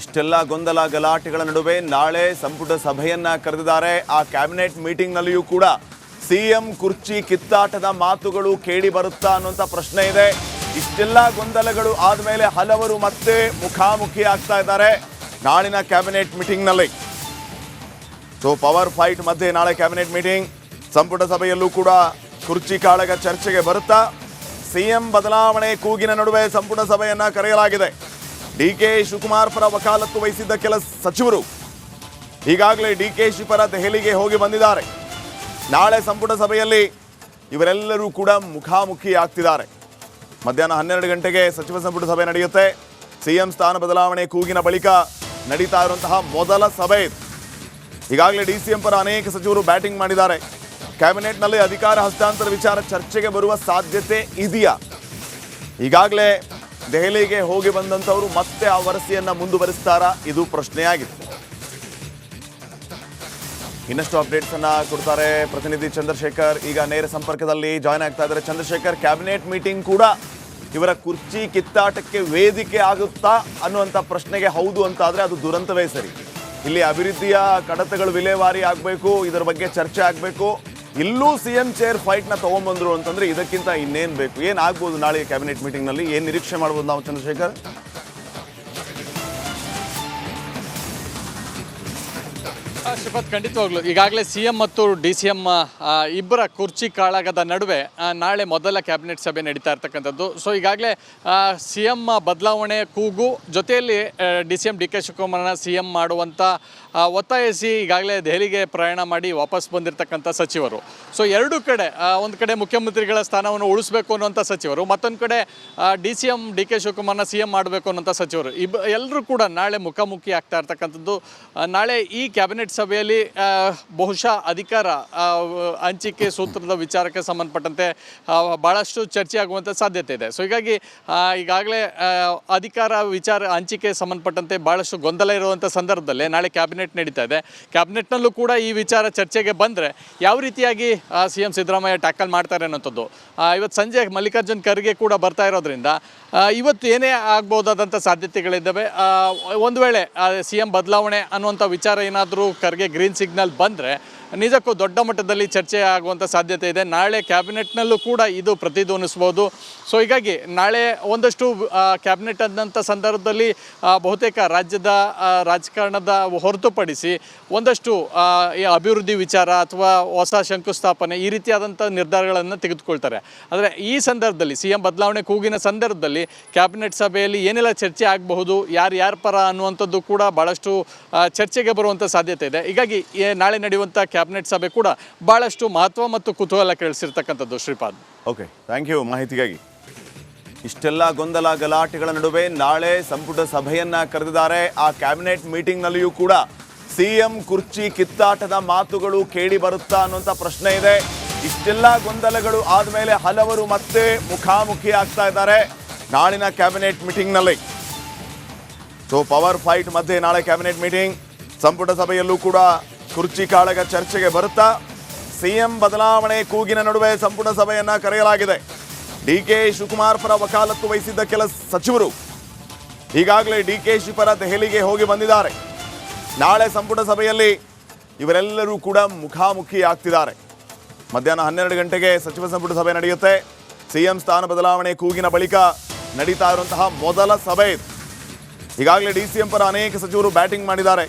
ಇಷ್ಟೆಲ್ಲ ಗೊಂದಲ ಗಲಾಟೆಗಳ ನಡುವೆ ನಾಳೆ ಸಂಪುಟ ಸಭೆಯನ್ನ ಕರೆದಿದ್ದಾರೆ. ಆ ಕ್ಯಾಬಿನೆಟ್ ಮೀಟಿಂಗ್ನಲ್ಲಿಯೂ ಕೂಡ ಸಿಎಂ ಕುರ್ಚಿ ಕಿತ್ತಾಟದ ಮಾತುಗಳು ಕೇಳಿ ಬರುತ್ತಾ ಅನ್ನುವಂಥ ಪ್ರಶ್ನೆ ಇದೆ. ಇಷ್ಟೆಲ್ಲ ಗೊಂದಲಗಳು ಆದಮೇಲೆ ಹಲವರು ಮತ್ತೆ ಮುಖಾಮುಖಿ ಆಗ್ತಾ ಇದ್ದಾರೆ ನಾಳಿನ ಕ್ಯಾಬಿನೆಟ್ ಮೀಟಿಂಗ್ನಲ್ಲಿ ಸೊ ಪವರ್ ಫೈಟ್ ಮಧ್ಯೆ ನಾಳೆ ಕ್ಯಾಬಿನೆಟ್ ಮೀಟಿಂಗ್ ಸಂಪುಟ ಸಭೆಯಲ್ಲೂ ಕೂಡ ಕುರ್ಚಿ ಕಾಳಗ ಚರ್ಚೆಗೆ ಬರುತ್ತಾ. ಸಿಎಂ ಬದಲಾವಣೆ ಕೂಗಿನ ನಡುವೆ ಸಂಪುಟ ಸಭೆಯನ್ನ ಕರೆಯಲಾಗಿದೆ. ಡಿ ಕೆ ಶಿವಕುಮಾರ್ ಪರ ವಕಾಲತ್ತು ವಹಿಸಿದ್ದ ಕೆಲ ಸಚಿವರು ಈಗಾಗಲೇ ಡಿ ಕೆ ಶಿ ಪರ ದೆಹಲಿಗೆ ಹೋಗಿ ಬಂದಿದ್ದಾರೆ. ನಾಳೆ ಸಂಪುಟ ಸಭೆಯಲ್ಲಿ ಇವರೆಲ್ಲರೂ ಕೂಡ ಮುಖಾಮುಖಿ ಆಗ್ತಿದ್ದಾರೆ ಮಧ್ಯಾಹ್ನ ಹನ್ನೆರಡು ಗಂಟೆಗೆ ಸಚಿವ ಸಂಪುಟ ಸಭೆ ನಡೆಯುತ್ತೆ. ಸಿಎಂ ಸ್ಥಾನ ಬದಲಾವಣೆ ಕೂಗಿನ ಬಳಿಕ ನಡೀತಾ ಇರುವಂತಹ ಮೊದಲ ಸಭೆ ಇದು. ಈಗಾಗಲೇ ಡಿ ಪರ ಅನೇಕ ಸಚಿವರು ಬ್ಯಾಟಿಂಗ್ ಮಾಡಿದ್ದಾರೆ. ಕ್ಯಾಬಿನೆಟ್ನಲ್ಲಿ ಅಧಿಕಾರ ಹಸ್ತಾಂತರ ವಿಚಾರ ಚರ್ಚೆಗೆ ಬರುವ ಸಾಧ್ಯತೆ ಇದೆಯಾ? ಈಗಾಗಲೇ ದೆಹಲಿಗೆ ಹೋಗಿ ಬಂದಂಥವರು ಮತ್ತೆ ಆ ವರಸೆಯನ್ನು ಮುಂದುವರಿಸ್ತಾರಾ? ಇದು ಪ್ರಶ್ನೆಯಾಗಿದೆ. ಇನ್ನಷ್ಟು ಅಪ್ಡೇಟ್ಸ್ ಅನ್ನ ಕೊಡ್ತಾರೆ ಪ್ರತಿನಿಧಿ ಚಂದ್ರಶೇಖರ್. ಈಗ ನೇರ ಸಂಪರ್ಕದಲ್ಲಿ ಜಾಯ್ನ್ ಆಗ್ತಾ ಇದ್ದಾರೆ ಚಂದ್ರಶೇಖರ್. ಕ್ಯಾಬಿನೆಟ್ ಮೀಟಿಂಗ್ ಕೂಡ ಇವರ ಕುರ್ಚಿ ಕಿತ್ತಾಟಕ್ಕೆ ವೇದಿಕೆ ಆಗುತ್ತಾ ಅನ್ನುವಂಥ ಪ್ರಶ್ನೆಗೆ ಹೌದು ಅಂತ ಆದರೆ ಅದು ದುರಂತವೇ ಸರಿ. ಇಲ್ಲಿ ಅಭಿವೃದ್ಧಿಯ ಕಡತಗಳು ವಿಲೇವಾರಿ ಆಗಬೇಕು, ಇದರ ಬಗ್ಗೆ ಚರ್ಚೆ ಆಗಬೇಕು. ಇಲ್ಲೂ ಸಿ ಎಂ ಚೇರ್ ಫೈಟ್ನ ತಗೊಂಬಂದ್ರು ಅಂತಂದ್ರೆ ಇದಕ್ಕಿಂತ ಇನ್ನೇನು ಬೇಕು? ಏನಾಗ್ಬೋದು ನಾಳೆ ಕ್ಯಾಬಿನೆಟ್ ಮೀಟಿಂಗ್ನಲ್ಲಿ ಏನು ನಿರೀಕ್ಷೆ ಮಾಡ್ಬೋದು ನಾವು ಚಂದ್ರಶೇಖರ್? ಶ್ರೀಪಾದ್ ಖಂಡಿತವಾಗ್ಲು. ಈಗಾಗಲೇ ಸಿ ಎಂ ಮತ್ತು ಡಿ ಸಿ ಎಂ ಇಬ್ಬರ ಕುರ್ಚಿ ಕಾಳಗದ ನಡುವೆ ನಾಳೆ ಮೊದಲ ಕ್ಯಾಬಿನೆಟ್ ಸಭೆ ನಡೀತಾ ಇರ್ತಕ್ಕಂಥದ್ದು. ಸೊ ಈಗಾಗಲೇ ಸಿ ಎಂ ಬದಲಾವಣೆ ಕೂಗು. ಜೊತೆಯಲ್ಲಿ D C M D K ಶಿವಕುಮಾರ್ನ C M ಮಾಡುವಂಥ ಒತ್ತಾಯಿಸಿ ಈಗಾಗಲೇ ದೆಹಲಿಗೆ ಪ್ರಯಾಣ ಮಾಡಿ ವಾಪಸ್ ಬಂದಿರತಕ್ಕಂಥ ಸಚಿವರು. ಸೊ ಎರಡೂ ಕಡೆ ಒಂದು ಕಡೆ ಮುಖ್ಯಮಂತ್ರಿಗಳ ಸ್ಥಾನವನ್ನು ಉಳಿಸಬೇಕು ಅನ್ನುವಂಥ ಸಚಿವರು, ಮತ್ತೊಂದು ಕಡೆ D C M, D K ಶಿವಕುಮಾರನ C M ಮಾಡಬೇಕು ಅನ್ನೋಂಥ ಸಚಿವರು. ಇಬ್, ಎಲ್ಲರೂ ಕೂಡ ನಾಳೆ ಮುಖಾಮುಖಿ ಆಗ್ತಾ ಇರ್ತಕ್ಕಂಥದ್ದು ನಾಳೆ ಈ ಕ್ಯಾಬಿನೆಟ್ ಸಭೆಯಲ್ಲಿ ಬಹುಶಃ ಅಧಿಕಾರ ಹಂಚಿಕೆ ಸೂತ್ರದ ವಿಚಾರಕ್ಕೆ ಸಂಬಂಧಪಟ್ಟಂತೆ ಭಾಳಷ್ಟು ಚರ್ಚೆ ಆಗುವಂಥ ಸಾಧ್ಯತೆ ಇದೆ. ಸೊ ಹೀಗಾಗಿ ಈಗಾಗಲೇ ಅಧಿಕಾರ ವಿಚಾರ, ಹಂಚಿಕೆ ಸಂಬಂಧಪಟ್ಟಂತೆ ಭಾಳಷ್ಟು ಗೊಂದಲ ಇರುವಂಥ ಸಂದರ್ಭದಲ್ಲಿ ನಾಳೆ ಕ್ಯಾಬಿನೆಟ್ ನಡೀತಾ ಇದೆ. ಕ್ಯಾಬಿನೆಟ್ನಲ್ಲೂ ಕೂಡ ಈ ವಿಚಾರ ಚರ್ಚೆಗೆ ಬಂದರೆ ಯಾವ ರೀತಿಯಾಗಿ ಸಿ ಎಂ ಸಿದ್ದರಾಮಯ್ಯ ಟ್ಯಾಕಲ್ ಮಾಡ್ತಾರೆ ಅನ್ನೋಂಥದ್ದು ಇವತ್ತು ಸಂಜೆ ಮಲ್ಲಿಕಾರ್ಜುನ್ ಖರ್ಗೆ ಕೂಡ ಬರ್ತಾ ಇರೋದ್ರಿಂದ ಇವತ್ತು ಏನೇ ಆಗ್ಬೋದಾದಂಥ ಸಾಧ್ಯತೆಗಳಿದ್ದಾವೆ ಒಂದು ವೇಳೆ ಸಿ ಎಂ ಬದಲಾವಣೆ ಅನ್ನುವಂಥ ವಿಚಾರ ಏನಾದರೂ ಖರ್ಗೆ ಗ್ರೀನ್ ಸಿಗ್ನಲ್ ಬಂದರೆ ನಿಜಕ್ಕೂ ದೊಡ್ಡ ಮಟ್ಟದಲ್ಲಿ ಚರ್ಚೆ ಆಗುವಂಥ ಸಾಧ್ಯತೆ ಇದೆ. ನಾಳೆ ಕ್ಯಾಬಿನೆಟ್ನಲ್ಲೂ ಕೂಡ ಇದು ಪ್ರತಿಧ್ವನಿಸ್ಬೋದು ಸೊ ಹೀಗಾಗಿ ನಾಳೆ ಒಂದಷ್ಟು ಕ್ಯಾಬಿನೆಟ್ ಆದಂಥ ಸಂದರ್ಭದಲ್ಲಿ ಬಹುತೇಕ ರಾಜ್ಯದ ರಾಜಕಾರಣದ ಹೊರತುಪಡಿಸಿ ಒಂದಷ್ಟು ಅಭಿವೃದ್ಧಿ ವಿಚಾರ ಅಥವಾ ಹೊಸ ಶಂಕುಸ್ಥಾಪನೆ ಈ ರೀತಿಯಾದಂಥ ನಿರ್ಧಾರಗಳನ್ನು ತೆಗೆದುಕೊಳ್ತಾರೆ. ಆದರೆ ಈ ಸಂದರ್ಭದಲ್ಲಿ, ಸಿ ಬದಲಾವಣೆ ಕೂಗಿನ ಸಂದರ್ಭದಲ್ಲಿ ಕ್ಯಾಬಿನೆಟ್ ಸಭೆಯಲ್ಲಿ ಏನೆಲ್ಲ ಚರ್ಚೆ ಆಗಬಹುದು, ಯಾರು ಯಾರ ಪರ ಅನ್ನುವಂಥದ್ದು ಕೂಡ ಭಾಳಷ್ಟು ಚರ್ಚೆಗೆ ಬರುವಂಥ ಸಾಧ್ಯತೆ ಇದೆ. ಹೀಗಾಗಿ ನಾಳೆ ನಡೆಯುವಂಥ ಕ್ಯಾಬಿನೆಟ್ ಸಭೆ ಕೂಡ ಬಹಳಷ್ಟು ಮಹತ್ವ ಮತ್ತು ಕುತೂಹಲ ಕೇಳಿಸಿರ್ತಕ್ಕಂಥದ್ದು ಶ್ರೀಪಾದ್. ಓಕೆ, ಥ್ಯಾಂಕ್ ಯು ಮಾಹಿತಿಗಾಗಿ. ಇಷ್ಟೆಲ್ಲ ಗೊಂದಲ ಗಲಾಟೆಗಳ ನಡುವೆ ನಾಳೆ ಸಂಪುಟ ಸಭೆಯನ್ನ ಕರೆದಿದ್ದಾರೆ. ಆ ಕ್ಯಾಬಿನೆಟ್ ಮೀಟಿಂಗ್ನಲ್ಲಿಯೂ ಕೂಡ ಸಿಎಂ ಕುರ್ಚಿ ಕಿತ್ತಾಟದ ಮಾತುಗಳು ಕೇಳಿ ಬರುತ್ತಾ ಅನ್ನುವಂಥ ಪ್ರಶ್ನೆ ಇದೆ. ಇಷ್ಟೆಲ್ಲ ಗೊಂದಲಗಳು ಆದಮೇಲೆ ಹಲವರು ಮತ್ತೆ ಮುಖಾಮುಖಿ ಆಗ್ತಾ ಇದ್ದಾರೆ ನಾಳಿನ ಕ್ಯಾಬಿನೆಟ್ ಮೀಟಿಂಗ್ನಲ್ಲಿ. ಸೊ ಪವರ್ ಫೈಟ್ ಮಧ್ಯೆ ನಾಳೆ ಕ್ಯಾಬಿನೆಟ್ ಮೀಟಿಂಗ್. ಸಂಪುಟ ಸಭೆಯಲ್ಲೂ ಕೂಡ ಕುರ್ಚಿ ಕಾಳಗ ಚರ್ಚೆಗೆ ಬರುತ್ತಾ? ಸಿಎಂ ಬದಲಾವಣೆ ಕೂಗಿನ ನಡುವೆ ಸಂಪುಟ ಸಭೆಯನ್ನ ಕರೆಯಲಾಗಿದೆ. ಡಿ ಕೆ ಶಿವಕುಮಾರ್ ಪರ ವಕಾಲತ್ತು ವಹಿಸಿದ್ದ ಕೆಲ ಸಚಿವರು ಈಗಾಗಲೇ ಡಿ ಕೆ ಶಿ ಪರ ದೆಹಲಿಗೆ ಹೋಗಿ ಬಂದಿದ್ದಾರೆ. ನಾಳೆ ಸಂಪುಟ ಸಭೆಯಲ್ಲಿ ಇವರೆಲ್ಲರೂ ಕೂಡ ಮುಖಾಮುಖಿ ಆಗ್ತಿದ್ದಾರೆ ಮಧ್ಯಾಹ್ನ ಹನ್ನೆರಡು ಗಂಟೆಗೆ ಸಚಿವ ಸಂಪುಟ ಸಭೆ ನಡೆಯುತ್ತೆ. ಸಿಎಂ ಸ್ಥಾನ ಬದಲಾವಣೆ ಕೂಗಿನ ಬಳಿಕ ನಡೀತಾ ಇರುವಂತಹ ಮೊದಲ ಸಭೆ ಇದು. ಈಗಾಗಲೇ ಡಿ ಸಿ ಎಂ ಪರ ಅನೇಕ ಸಚಿವರು ಬ್ಯಾಟಿಂಗ್ ಮಾಡಿದ್ದಾರೆ.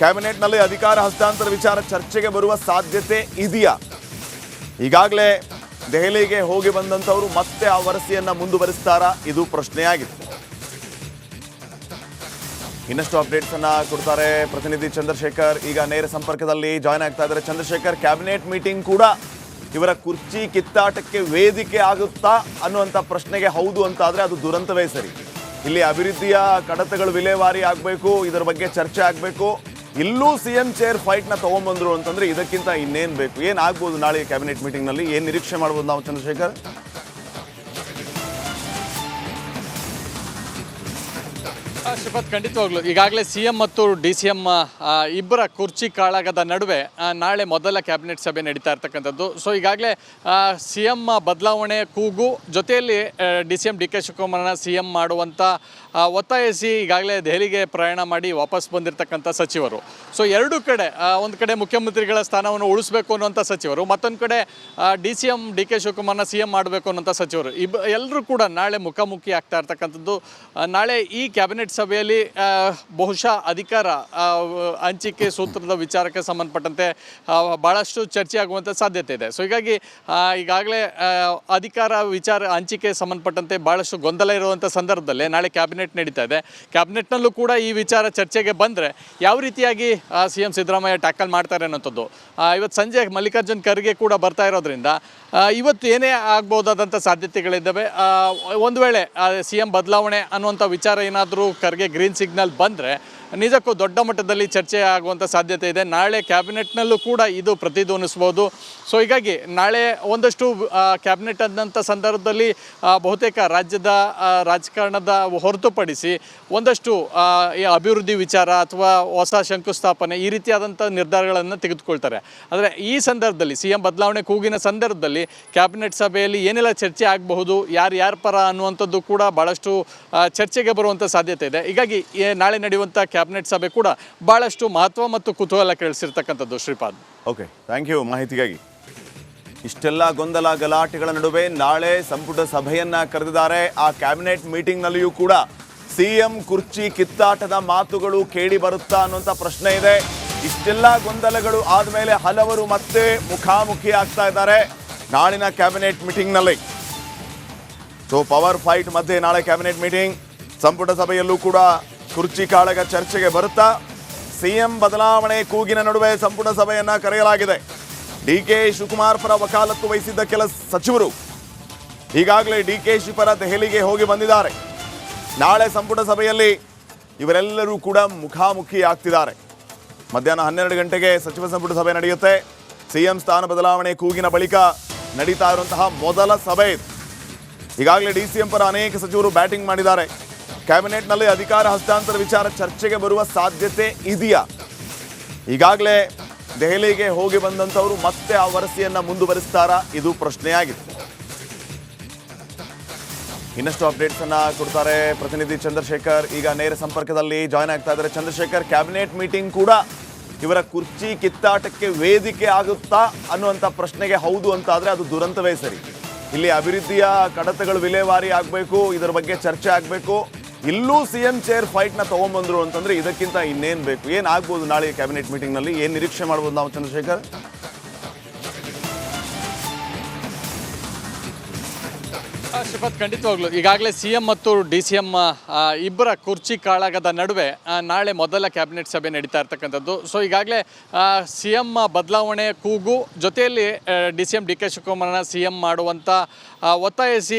ಕ್ಯಾಬಿನೆಟ್ನಲ್ಲಿ ಅಧಿಕಾರ ಹಸ್ತಾಂತರ ವಿಚಾರ ಚರ್ಚೆಗೆ ಬರುವ ಸಾಧ್ಯತೆ ಇದೆಯಾ? ಈಗಾಗಲೇ ದೆಹಲಿಗೆ ಹೋಗಿ ಬಂದಂಥವರು ಮತ್ತೆ ಆ ವರಸೆಯನ್ನು ಮುಂದುವರಿಸ್ತಾರಾ? ಇದು ಪ್ರಶ್ನೆಯಾಗಿದೆ. ಇನ್ನಷ್ಟು ಅಪ್ಡೇಟ್ಸ್ ಅನ್ನ ಕೊಡ್ತಾರೆ ಪ್ರತಿನಿಧಿ ಚಂದ್ರಶೇಖರ್. ಈಗ ನೇರ ಸಂಪರ್ಕದಲ್ಲಿ ಜಾಯ್ನ್ ಆಗ್ತಾ ಇದ್ದಾರೆ ಚಂದ್ರಶೇಖರ್. ಕ್ಯಾಬಿನೆಟ್ ಮೀಟಿಂಗ್ ಕೂಡ ಇವರ ಕುರ್ಚಿ ಕಿತ್ತಾಟಕ್ಕೆ ವೇದಿಕೆ ಆಗುತ್ತಾ ಅನ್ನುವಂಥ ಪ್ರಶ್ನೆಗೆ ಹೌದು ಅಂತ ಆದರೆ ಅದು ದುರಂತವೇ ಸರಿ. ಇಲ್ಲಿ ಅಭಿವೃದ್ಧಿಯ ಕಡತಗಳು ವಿಲೇವಾರಿ ಆಗಬೇಕು, ಇದರ ಬಗ್ಗೆ ಚರ್ಚೆ ಆಗಬೇಕು. ಇಲ್ಲೂ ಸಿ ಎಂ ಚೇರ್ ಫೈಟ್ನ ತಗೊಂಬಂದ್ರು ಅಂತಂದ್ರೆ ಇದಕ್ಕಿಂತ ಇನ್ನೇನು ಬೇಕು? ಏನಾಗ್ಬೋದು ನಾಳೆ ಕ್ಯಾಬಿನೆಟ್ ಮೀಟಿಂಗ್ನಲ್ಲಿ ಏನು ನಿರೀಕ್ಷೆ ಮಾಡ್ಬೋದು ನಾವು ಚಂದ್ರಶೇಖರ್? ಆ, ಶ್ರೀಪಾದ್ ಖಂಡಿತವಾಗ್ಲು. ಈಗಾಗಲೇ ಸಿ ಎಂ ಮತ್ತು ಡಿ ಸಿ ಎಂ ಇಬ್ಬರ ಕುರ್ಚಿ ಕಾಳಗದ ನಡುವೆ ನಾಳೆ ಮೊದಲ ಕ್ಯಾಬಿನೆಟ್ ಸಭೆ ನಡೀತಾ ಇರ್ತಕ್ಕಂಥದ್ದು. ಸೊ ಈಗಾಗಲೇ ಸಿ ಎಂ ಬದಲಾವಣೆ ಕೂಗು. ಜೊತೆಯಲ್ಲಿ D C M D K ಶಿವಕುಮಾರ್ನ C M ಮಾಡುವಂಥ ಒತ್ತಾಯಿಸಿ ಈಗಾಗಲೇ ದೆಹಲಿಗೆ ಪ್ರಯಾಣ ಮಾಡಿ ವಾಪಸ್ ಬಂದಿರತಕ್ಕಂಥ ಸಚಿವರು. ಸೊ ಎರಡು ಕಡೆ ಒಂದು ಕಡೆ ಮುಖ್ಯಮಂತ್ರಿಗಳ ಸ್ಥಾನವನ್ನು ಉಳಿಸಬೇಕು ಅನ್ನುವಂಥ ಸಚಿವರು ಮತ್ತೊಂದು ಕಡೆ D C M D K ಶಿವಕುಮಾರ್ನ C M ಮಾಡಬೇಕು ಅನ್ನೋಂಥ ಸಚಿವರು. ಇಬ್ ಎಲ್ಲರೂ ಕೂಡ ನಾಳೆ ಮುಖಾಮುಖಿ ಆಗ್ತಾ ಇರ್ತಕ್ಕಂಥದ್ದು ನಾಳೆ ಈ ಕ್ಯಾಬಿನೆಟ್ ಸಭೆಯಲ್ಲಿ ಬಹುಶಃ ಅಧಿಕಾರ ಹಂಚಿಕೆ ಸೂತ್ರದ ವಿಚಾರಕ್ಕೆ ಸಂಬಂಧಪಟ್ಟಂತೆ ಭಾಳಷ್ಟು ಚರ್ಚೆ ಆಗುವಂಥ ಸಾಧ್ಯತೆ ಇದೆ. ಸೊ ಹೀಗಾಗಿ ಈಗಾಗಲೇ ಅಧಿಕಾರ ವಿಚಾರ, ಹಂಚಿಕೆ ಸಂಬಂಧಪಟ್ಟಂತೆ ಭಾಳಷ್ಟು ಗೊಂದಲ ಇರುವಂಥ ಸಂದರ್ಭದಲ್ಲಿ ನಾಳೆ ಕ್ಯಾಬಿನೆಟ್ ನಡೀತಾ ಇದೆ. ಕ್ಯಾಬಿನೆಟ್ನಲ್ಲೂ ಕೂಡ ಈ ವಿಚಾರ ಚರ್ಚೆಗೆ ಬಂದರೆ ಯಾವ ರೀತಿಯಾಗಿ ಸಿ ಎಂ ಸಿದ್ದರಾಮಯ್ಯ ಟ್ಯಾಕಲ್ ಮಾಡ್ತಾರೆ ಅನ್ನೋಂಥದ್ದು ಇವತ್ತು ಸಂಜೆ ಮಲ್ಲಿಕಾರ್ಜುನ್ ಖರ್ಗೆ ಕೂಡ ಬರ್ತಾ ಇರೋದ್ರಿಂದ ಇವತ್ತು ಏನೇ ಆಗ್ಬೋದಾದಂಥ ಸಾಧ್ಯತೆಗಳಿದ್ದಾವೆ ಒಂದು ವೇಳೆ ಸಿ ಎಂ ಬದಲಾವಣೆ ಅನ್ನುವಂಥ ವಿಚಾರ ಏನಾದರೂ ಖರ್ಗೆ ಗ್ರೀನ್ ಸಿಗ್ನಲ್ ಬಂದರೆ ನಿಜಕ್ಕೂ ದೊಡ್ಡ ಮಟ್ಟದಲ್ಲಿ ಚರ್ಚೆ ಆಗುವಂಥ ಸಾಧ್ಯತೆ ಇದೆ. ನಾಳೆ ಕ್ಯಾಬಿನೆಟ್ನಲ್ಲೂ ಕೂಡ ಇದು ಪ್ರತಿಧ್ವನಿಸ್ಬೋದು ಸೊ ಹೀಗಾಗಿ ನಾಳೆ ಒಂದಷ್ಟು ಕ್ಯಾಬಿನೆಟ್ ಆದಂಥ ಸಂದರ್ಭದಲ್ಲಿ ಬಹುತೇಕ ರಾಜ್ಯದ ರಾಜಕಾರಣದ ಹೊರತುಪಡಿಸಿ ಒಂದಷ್ಟು ಈ ಅಭಿವೃದ್ಧಿ ವಿಚಾರ ಅಥವಾ ಹೊಸ ಶಂಕುಸ್ಥಾಪನೆ ಈ ರೀತಿಯಾದಂಥ ನಿರ್ಧಾರಗಳನ್ನು ತೆಗೆದುಕೊಳ್ತಾರೆ. ಆದರೆ ಈ ಸಂದರ್ಭದಲ್ಲಿ ಸಿ ಎಂ ಬದಲಾವಣೆ ಕೂಗಿನ ಸಂದರ್ಭದಲ್ಲಿ ಕ್ಯಾಬಿನೆಟ್ ಸಭೆಯಲ್ಲಿ ಏನೆಲ್ಲ ಚರ್ಚೆ ಆಗಬಹುದು, ಯಾರು ಯಾರ ಪರ ಅನ್ನುವಂಥದ್ದು ಕೂಡ ಭಾಳಷ್ಟು ಚರ್ಚೆಗೆ ಬರುವಂಥ ಸಾಧ್ಯತೆ ಇದೆ. ಹೀಗಾಗಿ ನಾಳೆ ನಡೆಯುವಂಥ ಕ್ಯಾಬಿನೆಟ್ ಸಭೆ ಕೂಡ ಬಹಳಷ್ಟು ಮಹತ್ವ ಮತ್ತು ಕುತೂಹಲ ಕೇಳಿಸಿರ್ತಕ್ಕಂಥದ್ದು, ಶ್ರೀಪಾದ್. ಓಕೆ ಥ್ಯಾಂಕ್ ಯು ಮಾಹಿತಿಗಾಗಿ. ಇಷ್ಟೆಲ್ಲ ಗೊಂದಲ, ಗಲಾಟೆಗಳ ನಡುವೆ ನಾಳೆ ಸಂಪುಟ ಸಭೆಯನ್ನ ಕರೆದಿದ್ದಾರೆ. ಆ ಕ್ಯಾಬಿನೆಟ್ ಮೀಟಿಂಗ್ನಲ್ಲಿಯೂ ಕೂಡ ಸಿಎಂ ಕುರ್ಚಿ ಕಿತ್ತಾಟದ ಮಾತುಗಳು ಕೇಳಿ ಬರುತ್ತಾ ಅನ್ನುವಂಥ ಪ್ರಶ್ನೆ ಇದೆ. ಇಷ್ಟೆಲ್ಲ ಗೊಂದಲಗಳು ಆದಮೇಲೆ ಹಲವರು ಮತ್ತೆ ಮುಖಾಮುಖಿ ಆಗ್ತಾ ಇದ್ದಾರೆ ನಾಳಿನ ಕ್ಯಾಬಿನೆಟ್ ಮೀಟಿಂಗ್ನಲ್ಲಿ ಸೊ ಪವರ್ ಫೈಟ್ ಮಧ್ಯೆ ನಾಳೆ ಕ್ಯಾಬಿನೆಟ್ ಮೀಟಿಂಗ್ ಸಂಪುಟ ಸಭೆಯಲ್ಲೂ ಕೂಡ ಕುರ್ಚಿ ಕಾಳಗ ಚರ್ಚೆಗೆ ಬರುತ್ತಾ? ಸಿಎಂ ಬದಲಾವಣೆ ಕೂಗಿನ ನಡುವೆ ಸಂಪುಟ ಸಭೆಯನ್ನ ಕರೆಯಲಾಗಿದೆ. ಡಿ ಕೆ ಶಿವಕುಮಾರ್ ಪರ ವಕಾಲತ್ತು ವಹಿಸಿದ್ದ ಕೆಲ ಸಚಿವರು ಈಗಾಗಲೇ ಡಿ ಕೆ ಶಿ ಪರ ದೆಹಲಿಗೆ ಹೋಗಿ ಬಂದಿದ್ದಾರೆ. ನಾಳೆ ಸಂಪುಟ ಸಭೆಯಲ್ಲಿ ಇವರೆಲ್ಲರೂ ಕೂಡ ಮುಖಾಮುಖಿ ಆಗ್ತಿದ್ದಾರೆ. ಮಧ್ಯಾಹ್ನ ಹನ್ನೆರಡು ಗಂಟೆಗೆ ಸಚಿವ ಸಂಪುಟ ಸಭೆ ನಡೆಯುತ್ತೆ. ಸಿಎಂ ಸ್ಥಾನ ಬದಲಾವಣೆ ಕೂಗಿನ ಬಳಿಕ ನಡೀತಾ ಇರುವಂತಹ ಮೊದಲ ಸಭೆ ಈಗಾಗಲೇ ಡಿ ಸಿ ಎಂ ಪರ ಅನೇಕ ಸಚಿವರು ಬ್ಯಾಟಿಂಗ್ ಮಾಡಿದ್ದಾರೆ. ಕ್ಯಾಬಿನೆಟ್ನಲ್ಲಿ ಅಧಿಕಾರ ಹಸ್ತಾಂತರ ವಿಚಾರ ಚರ್ಚೆಗೆ ಬರುವ ಸಾಧ್ಯತೆ ಇದೆಯಾ? ಈಗಾಗಲೇ ದೆಹಲಿಗೆ ಹೋಗಿ ಬಂದಂಥವರು ಮತ್ತೆ ಆ ವರಸೆಯನ್ನು ಮುಂದುವರಿಸ್ತಾರಾ? ಇದು ಪ್ರಶ್ನೆಯಾಗಿದೆ. ಇನ್ನಷ್ಟು ಅಪ್ಡೇಟ್ಸ್ ಅನ್ನ ಕೊಡ್ತಾರೆ ಪ್ರತಿನಿಧಿ ಚಂದ್ರಶೇಖರ್. ಈಗ ನೇರ ಸಂಪರ್ಕದಲ್ಲಿ ಜಾಯ್ನ್ ಆಗ್ತಾ ಇದ್ದಾರೆ ಚಂದ್ರಶೇಖರ್. ಕ್ಯಾಬಿನೆಟ್ ಮೀಟಿಂಗ್ ಕೂಡ ಇವರ ಕುರ್ಚಿ ಕಿತ್ತಾಟಕ್ಕೆ ವೇದಿಕೆ ಆಗುತ್ತಾ ಅನ್ನುವಂಥ ಪ್ರಶ್ನೆಗೆ ಹೌದು ಅಂತ ಆದರೆ ಅದು ದುರಂತವೇ ಸರಿ. ಇಲ್ಲಿ ಅಭಿವೃದ್ಧಿಯ ಕಡತಗಳು ವಿಲೇವಾರಿ ಆಗಬೇಕು, ಇದರ ಬಗ್ಗೆ ಚರ್ಚೆ ಆಗಬೇಕು. ಇಲ್ಲೂ ಸಿ ಎಂ ಚೇರ್ ಫೈಟ್ನ ತಗೊಂಬಂದ್ರು ಅಂತಂದ್ರೆ ಇದಕ್ಕಿಂತ ಇನ್ನೇನು ಬೇಕು? ಏನಾಗ್ಬೋದು ನಾಳೆ ಕ್ಯಾಬಿನೆಟ್ ಮೀಟಿಂಗ್ನಲ್ಲಿ ಏನು ನಿರೀಕ್ಷೆ ಮಾಡ್ಬೋದು ನಾವು, ಚಂದ್ರಶೇಖರ್? ಶ್ರೀಪಾದ್ ಖಂಡಿತವಾಗ್ಲು. ಈಗಾಗಲೇ ಸಿ ಎಂ ಮತ್ತು ಡಿ ಸಿ ಎಂ ಇಬ್ಬರ ಕುರ್ಚಿ ಕಾಳಗದ ನಡುವೆ ನಾಳೆ ಮೊದಲ ಕ್ಯಾಬಿನೆಟ್ ಸಭೆ ನಡೀತಾ ಇರ್ತಕ್ಕಂಥದ್ದು. ಸೊ ಈಗಾಗಲೇ ಸಿ ಎಂ ಬದಲಾವಣೆ ಕೂಗು. ಜೊತೆಯಲ್ಲಿ D C M D K ಶಿವಕುಮಾರ್ನ C M ಮಾಡುವಂಥ ಒತ್ತಾಯಿಸಿ